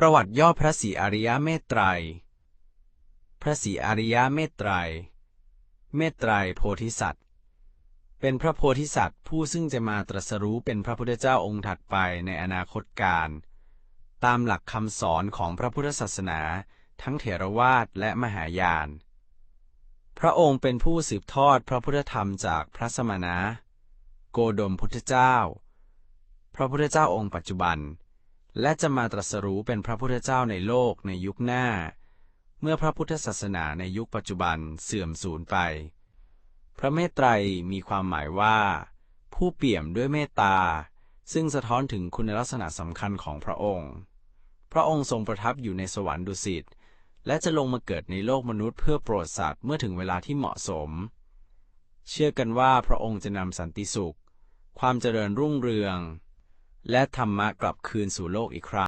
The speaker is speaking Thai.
ประวัติย่อพระศรีอริยเมตไตร พระศรีอริยเมตไตร เมตไตรโพธิสัตว์ เป็นพระโพธิสัตว์ผู้ซึ่งจะมาตรัสรู้เป็นพระพุทธเจ้าองค์ถัดไปในอนาคตการ ตามหลักคำสอนของพระพุทธศาสนา ทั้งเถรวาทและมหายาน พระองค์เป็นผู้สืบทอดพระพุทธธรรมจากพระสมณะ โกดมพุทธเจ้า พระพุทธเจ้าองค์ปัจจุบัน และจะมาตรัสรู้เป็นพระพุทธเจ้าในโลกในยุคหน้า เมื่อพระพุทธศาสนาในยุคปัจจุบันเสื่อมสูญไป พระเมตไตรมีความหมายว่า ผู้เปี่ยมด้วยเมตตา ซึ่งสะท้อนถึงคุณลักษณะสำคัญของพระองค์ พระองค์ทรงประทับอยู่ในสวรรค์ดุสิตและจะลงมาเกิดในโลกมนุษย์เพื่อโปรดสัตว์เมื่อถึงเวลาที่เหมาะสม เชื่อกันว่าพระองค์จะนำสันติสุข ความเจริญรุ่งเรือง และธรรมะกลับคืนสู่โลกอีกครั้ง